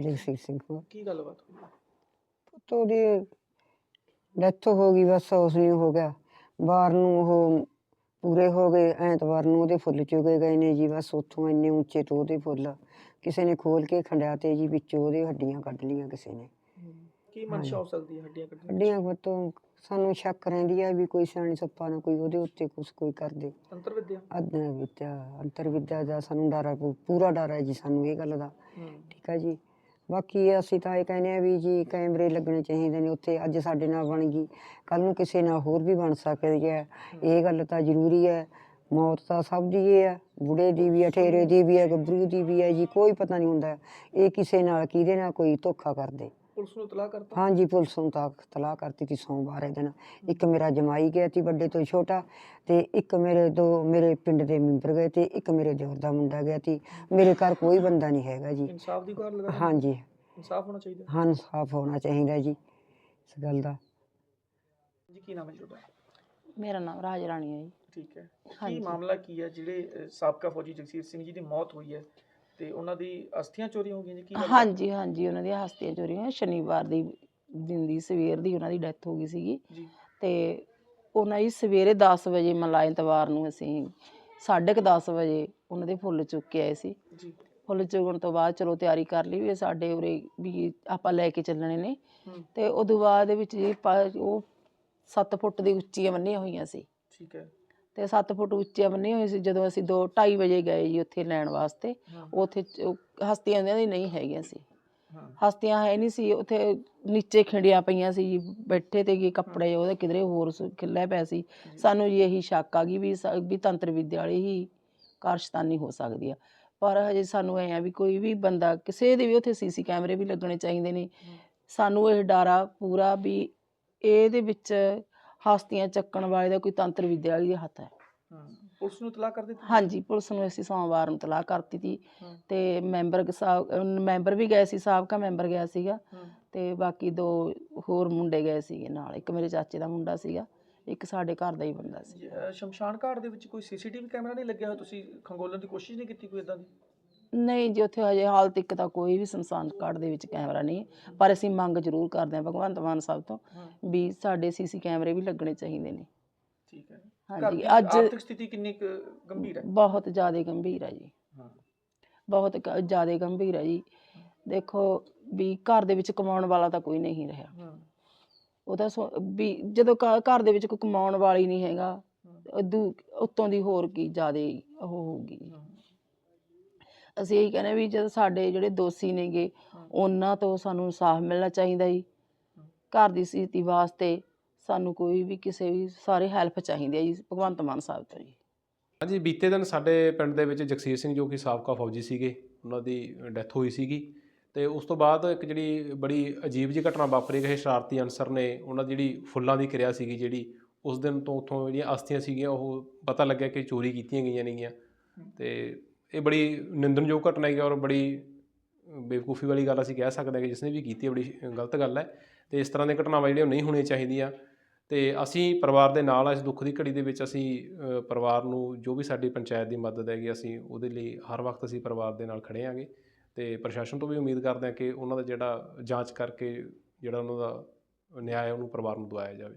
ਜਗਸੀਰ ਸਿੰਘ ਕੋਲ ਕੀ ਗੱਲਬਾਤ ਹੋਈ? ਪੁੱਤ ਉਹਦੀ ਡੈਥ ਹੋ ਗਈ ਬਸ ਉਸ ਨੂੰ ਹੋ ਗਿਆ। ਬਾਹਰ ਨੂੰ ਉਹ ਪੂਰੇ ਹੋ ਗਏ ਐਤਵਾਰ ਨੂੰ ਉਹਦੇ ਫੁੱਲ ਚੁਗੇ ਗਏ ਨੇ ਜੀ ਬਸ ਉੱਥੋਂ ਇੰਨੇ ਉੱਚੇ ਤੋਂ ਉਹਦੇ ਫੁੱਲ। ਕਿਸੇ ਨੇ ਖੋਲ ਕੇ ਖੰਡਿਆ ਤੇ ਜੀ ਵਿੱਚੋਂ ਉਹਦੇ ਹੱਡੀਆਂ ਕੱਢ ਲੀਆਂ ਕਿਸੇ ਨੇ। ਕੀ ਮਨਸ਼ਾ ਹੋ ਸਕਦੀ ਹੈ ਹੱਡੀਆਂ ਕੱਢਣ ਦੀ? ਹੱਡੀਆਂ ਪੁੱਤੋਂ ਸਾਨੂੰ ਸ਼ੱਕ ਰਹਿੰਦੀ ਆ ਵੀ ਕੋਈ ਸਿਆਣੀ ਸੱਪਾ ਨਾ ਕੋਈ ਉਹਦੇ ਉੱਤੇ ਕੁਛ ਕੋਈ ਕਰਦੇ। ਅੰਤਰ ਵਿਦਿਆ ਅਦਨਾ ਵਿਦਿਆ ਅੰਤਰ ਵਿਦਿਆ ਦਾ ਸਾਨੂੰ ਡਰ ਆ, ਪੂ- ਪੂਰਾ ਡਰ ਹੈ ਜੀ ਸਾਨੂੰ ਇਹ ਗੱਲ ਦਾ। ਠੀਕ ਹੈ ਜੀ। ਬਾਕੀ ਅਸੀਂ ਤਾਂ ਇਹ ਕਹਿੰਦੇ ਆ ਵੀ ਜੀ ਕੈਮਰੇ ਲੱਗਣੇ ਚਾਹੀਦੇ ਨੇ, ਉੱਥੇ ਅੱਜ ਸਾਡੇ ਨਾਲ ਬਣ ਗਈ। ਕੱਲ ਨੂੰ ਕਿਸੇ ਨਾਲ ਹੋਰ ਵੀ ਬਣ ਸਕਦੀ ਹੈ। ਇਹ ਗੱਲ ਤਾਂ ਜ਼ਰੂਰੀ ਹੈ। ਮੌਤ ਤਾਂ ਸਭ ਦੀ ਇਹ ਹੈ। ਬੁੜੇ ਦੀ ਵੀ ਹੈ, ਠੇਰੇ ਦੀ ਵੀ ਹੈ, ਗੱਭਰੂ ਦੀ ਵੀ ਹੈ ਜੀ, ਕੋਈ ਪਤਾ ਨਹੀਂ ਹੁੰਦਾ। ਇਹ ਕਿਸੇ ਨਾਲ, ਕਿਹਦੇ ਨਾਲ ਕੋਈ ਧੋਖਾ ਕਰਦੇ। ਪੁਲਿਸ ਨੂੰ ਇਤਲਾਹ ਕਰਤਾ? ਹਾਂਜੀ ਪੁਲਿਸ ਨੂੰ ਤਾਂ ਤਲਾਹ ਕਰਤੀ ਤੀ ਸੋਮਵਾਰ ਇਹ ਦਿਨ ਇੱਕ ਮੇਰਾ ਜਮਾਈ ਗਿਆ ਸੀ ਵੱਡੇ ਤੋਂ ਛੋਟਾ ਤੇ ਇੱਕ ਮੇਰੇ ਦੋ ਮੇਰੇ ਪਿੰਡ ਦੇ ਮੈਂਬਰ ਗਏ ਤੇ ਇੱਕ ਮੇਰੇ ਦਿਓਰ ਦਾ ਮੁੰਡਾ ਗਿਆ ਸੀ। ਮੇਰੇ ਘਰ ਕੋਈ ਬੰਦਾ ਨਹੀਂ ਹੈਗਾ ਜੀ। ਇਨਸਾਫ ਦੀ ਗੁਹਾਰ ਲਗਾ ਹਾਂਜੀ। ਇਨਸਾਫ ਹੋਣਾ ਚਾਹੀਦਾ? ਹਾਂ ਸਾਫ਼ ਹੋਣਾ ਚਾਹੀਦਾ ਜੀ ਇਸ ਗੱਲ ਦਾ। ਜੀ ਕੀ ਨਾਮ ਹੈ ਜੀ ਤੁਹਾਡਾ? ਮੇਰਾ ਨਾਮ ਰਾਜ ਰਾਣੀ ਹੈ ਜੀ। ਠੀਕ ਹੈ। ਕੀ ਹਾਂਜੀ। ਮਾਮਲਾ ਕੀ ਹੈ? ਜਿਹੜੇ ਅ, ਸਾਬਕਾ ਫੌਜੀ ਜਗਸੀਰ ਸਿੰਘ ਜੀ ਦੀ ਮੌਤ ਹੋਈ ਹੈ। ਤੇ ਉਹਨਾਂ ਦੀ ਅਸਥੀਆਂ ਚੋਰੀ ਹੋ ਗਈਆਂ ਜੀ ਕੀ ਗੱਲ ਹੈ? ਹਾਂਜੀ ਹਾਂਜੀ ਉਹਨਾਂ ਦੀਆਂ ਹਸਤੀਆਂ ਚੋਰੀ ਹੋਈਆਂ। ਸ਼ਨੀਵਾਰ ਦੀ ਦਿਨ ਦੀ ਸਵੇਰ ਦੀ ਉਹਨਾਂ ਦੀ ਡੈਥ ਹੋ ਗਈ ਸੀਗੀ। ਜੀ। ਤੇ ਉਹਨਾਂ ਦੀ ਸਵੇਰੇ 10 ਵਜੇ ਮਲਾ ਐਤਵਾਰ ਨੂੰ ਅਸੀਂ 10:30 ਵਜੇ ਉਹਨਾਂ ਦੇ ਫੁੱਲ ਚੁੱਕ ਕੇ ਆਏ ਸੀ। ਜੀ। ਫੁੱਲ ਚੁਗਣ ਤੋਂ ਬਾਅਦ ਚਲੋ ਤਿਆਰੀ ਕਰ ਲਈ ਵੀ ਸਾਡੇ ਉਰੇ ਵੀ ਆਪਾਂ ਲੈ ਕੇ ਚੱਲਣੇ ਨੇ। ਹੂੰ। ਤੇ ਉਦੋਂ ਬਾਅਦ ਦੇ ਵਿੱਚ ਜੀ ਪਾ- ਉਹ 7 ਫੁੱਟ ਦੀ ਉੱਚੀਆਂ ਬੰਨੀਆਂ ਹੋਈਆਂ ਸੀ। ਠੀਕ ਹੈ। ਤੇ 7 ਫੁੱਟ ਉੱਚੀਆਂ ਬੰਨੀਆਂ ਹੋਈਆਂ ਸੀ ਜਦੋਂ ਅਸੀਂ 2:30 ਵਜੇ ਗਏ ਜੀ ਉੱਥੇ ਲੈਣ ਵਾਸਤੇ ਉੱਥੇ ਚ- ਉਹ ਹਸਤੀਆਂ ਉਹਨਾਂ ਦੀ ਨਹੀਂ ਹੈਗੀਆਂ ਸੀ। ਹਸਤੀਆਂ ਹੈ ਨਹੀਂ ਸੀ ਉੱਥੇ ਨੀਚੇ ਖਿੰਡੀਆਂ ਪਈਆਂ ਸੀ ਜੀ ਬੈਠੇ ਤੇ ਕੀ ਕੱਪੜੇ ਉਹਦੇ ਕਿਧਰੇ ਹੋਰ ਸ- ਖਿੱਲੇ ਪਏ ਸੀ। ਸਾਨੂੰ ਜੀ ਇਹੀ ਸ਼ੱਕ ਆ ਗਈ ਵੀ ਸ- ਵੀ ਤੰਤਰ ਵਿਦਿਆ ਵਾਲੀ ਹੀ ਕਾਰਸ਼ਤਾਨੀ ਹੋ ਸਕਦੀ ਆ। ਪਰ ਹਜੇ ਸਾਨੂੰ ਐ ਆ ਵੀ ਕੋਈ ਵੀ ਬੰਦਾ ਕਿਸੇ ਦੇ ਵੀ ਉੱਥੇ ਸੀਸੀ ਕੈਮਰੇ ਵੀ ਲੱਗਣੇ ਚਾਹੀਦੇ ਨੇ। ਸਾਨੂੰ ਇਹ ਡਾਰਾ ਪੂਰਾ ਵੀ ਇਹਦੇ ਵਿੱਚ ਹਸਤੀਆਂ ਚੱਕਣ ਵਾਲੇ ਦਾ ਕੋਈ ਤੰਤਰ ਵਿਦਿਆ ਵਾਲੀ ਦੇ ਹੱਥ ਹੈ। ਪੁਲਿਸ ਨੂੰ ਇਤਲਾਹ ਕਰ ਦਿੱਤੀ? ਹਾਂਜੀ ਪੁਲਿਸ ਨੂੰ ਅਸੀਂ ਸੋਮਵਾਰ ਨੂੰ ਤਲਾਹ ਕਰਤੀ ਹਾਂ। ਤੇ ਮੈਂਬਰ ਸਾਹਿਬ ਮੈਂਬਰ ਵੀ ਗਏ ਸੀ ਸਾਬਕਾ ਮੈਂਬਰ ਗਿਆ ਸੀਗਾ। ਤੇ ਬਾਕੀ ਦੋ ਹੋਰ ਮੁੰਡੇ ਗਏ ਸੀਗੇ ਨਾਲ ਇੱਕ ਮੇਰੇ ਚਾਚੇ ਦਾ ਮੁੰਡਾ ਸੀਗਾ ਇੱਕ ਸਾਡੇ ਘਰ ਦਾ ਹੀ ਬੰਦਾ ਸੀ। ਸ਼ਮਸ਼ਾਨ ਘਾਟ ਦੇ ਵਿੱਚ ਕੋਈ ਸੀਸੀਟੀਵੀ ਕੈਮਰਾ ਨਹੀਂ ਲੱਗਿਆ ਹੋਇਆ? ਤੁਸੀਂ ਖੰਗੋਲਣ ਦੀ ਕੋਸ਼ਿਸ਼ ਨਹੀਂ ਕੀਤੀ ਕੋਈ ਇਦਾਂ ਦੀ? ਨਹੀਂ ਜੀ ਉੱਥੇ ਹਜੇ ਹਾਲ ਤੱਕ ਤਾਂ ਕੋਈ ਵੀ ਸੰਸਾਨ ਘਾਟ ਦੇ ਵਿੱਚ ਕੈਮਰਾ ਨਹੀਂ ਹੈ। ਪਰ ਅਸੀਂ ਮੰਗ ਜ਼ਰੂਰ ਕਰਦੇ ਹਾਂ ਭਗਵੰਤ ਮਾਨ ਸਾਹਿਬ ਤੋਂ ਵੀ ਸਾਡੇ ਸੀਸੀ ਕੈਮਰੇ ਵੀ ਲੱਗਣੇ ਚਾਹੀਦੇ ਨੇ। ਠੀਕ ਹੈ ਘਰ ਹਾਂਜੀ ਦੀ ਅੱਜ ਆਰਥਿਕ ਸਥਿਤੀ ਕਿੰਨੀ ਕੁ ਗੰਭੀਰ ਹੈ? ਬਹੁਤ ਜ਼ਿਆਦਾ ਗੰਭੀਰ ਹੈ ਜੀ। ਹਾਂ। ਬਹੁਤ ਜ਼ਿਆਦਾ ਗੰਭੀਰ ਹੈ ਜੀ। ਦੇਖੋ ਵੀ ਘਰ ਦੇ ਵਿੱਚ ਕਮਾਉਣ ਵਾਲਾ ਤਾਂ ਕੋਈ ਨਹੀਂ ਰਿਹਾ। ਹਾਂ। ਉਹਦਾ ਸੋ- ਵੀ ਜਦੋਂ ਘ- ਘਰ ਦੇ ਵਿੱਚ ਕੋਈ ਕਮਾਉਣ ਵਾਲੀ ਨਹੀਂ ਹੈਗਾ ਉਦੋਂ ਉੱਤੋਂ ਦੀ ਹੋਰ ਕੀ ਜ਼ਿਆਦਾ ਉਹ ਹੋਊਗੀ। ਹਾਂ, ਅਸੀਂ ਇਹੀ ਕਹਿੰਦੇ ਵੀ ਜਦ ਸਾਡੇ ਜਿਹੜੇ ਦੋਸ਼ੀ ਨੇਗੇ। ਉਹਨਾਂ ਤੋਂ ਸਾਨੂੰ ਇਨਸਾਫ ਮਿਲਣਾ ਚਾਹੀਦਾ ਜੀ। ਘਰ ਦੀ ਸਥਿਤੀ ਵਾਸਤੇ ਸਾਨੂੰ ਕੋਈ ਵੀ ਕਿਸੇ ਵੀ ਸਾਰੇ ਹੈਲਪ ਚਾਹੀਦੀ ਹੈ ਜੀ ਭਗਵੰਤ ਮਾਨ ਸਾਹਿਬ ਤੋਂ ਜੀ ਹਾਂਜੀ ਬੀਤੇ ਦਿਨ ਸਾਡੇ ਪਿੰਡ ਦੇ ਵਿੱਚ ਜਗਸੀਰ ਸਿੰਘ ਜੋ ਕਿ ਸਾਬਕਾ ਫੌਜੀ ਸੀਗੇ ਉਹਨਾਂ ਦੀ ਡੈਥ ਹੋਈ ਸੀਗੀ ਤੇ ਉਸ ਤੋਂ ਬਾਅਦ ਇੱਕ ਜਿਹੜੀ ਬੜੀ ਅਜੀਬ ਜਿਹੀ ਘਟਨਾ ਵਾਪਰੀ ਗਈ ਸ਼ਰਾਰਤੀ ਅਨਸਰ ਨੇ ਉਹਨਾਂ ਦੀ ਜਿਹੜੀ ਫੁੱਲਾਂ ਦੀ ਕਿਰਿਆ ਸੀਗੀ ਜਿਹੜੀ ਉਸ ਦਿਨ ਤੋਂ ਉਥੋਂ ਜਿਹੜੀਆਂ ਅਸਥੀਆਂ ਸੀਗੀਆਂ ਉਹ ਪਤਾ ਲੱਗਿਆ ਕਿ ਚੋਰੀ ਕੀਤੀਆਂ ਗਈਆਂ ਨੇਗੀਆਂ ਤੇ ਇਹ ਬੜੀ ਨਿੰਦਣਯੋਗ ਘਟਨਾ ਹੈਗੀ ਔਰ ਬੜੀ ਬੇਵਕੂਫੀ ਵਾਲੀ ਗੱਲ ਅਸੀਂ ਕਹਿ ਸਕਦੇ ਹਾਂ ਕਿ ਜਿਸ ਨੇ ਵੀ ਕੀਤੀ ਹੈ, ਬੜੀ ਗਲਤ ਗੱਲ ਹੈ ਤੇ ਇਸ ਤਰ੍ਹਾਂ ਦੀਆਂ ਘਟਨਾਵਾਂ ਜਿਹੜੀਆਂ ਉਹ ਨਹੀਂ ਹੋਣੀਆਂ ਚਾਹੀਦੀਆਂ ਤੇ ਅਸੀਂ ਪਰਿਵਾਰ ਦੇ ਨਾਲ ਇਸ ਦੁੱਖ ਦੀ ਘੜੀ ਦੇ ਵਿੱਚ ਅਸੀਂ ਪਰਿਵਾਰ ਨੂੰ ਜੋ ਵੀ ਸਾਡੀ ਪੰਚਾਇਤ ਦੀ ਮਦਦ ਹੈਗੀ ਅਸੀਂ ਉਹਦੇ ਲਈ ਹਰ ਵਕਤ ਅਸੀਂ ਪਰਿਵਾਰ ਦੇ ਨਾਲ ਖੜੇ ਆਂਗੇ ਤੇ ਪ੍ਰਸ਼ਾਸਨ ਤੋਂ ਵੀ ਉਮੀਦ ਕਰਦੇ ਹਾਂ ਕਿ ਉਹਨਾਂ ਦਾ ਜਿਹੜਾ ਜਾਂਚ ਕਰਕੇ ਜਿਹੜਾ ਉਹਨਾਂ ਦਾ ਨਿਆਂ ਹੈ, ਉਹਨੂੰ ਪਰਿਵਾਰ ਨੂੰ ਦਵਾਇਆ ਜਾਵੇ।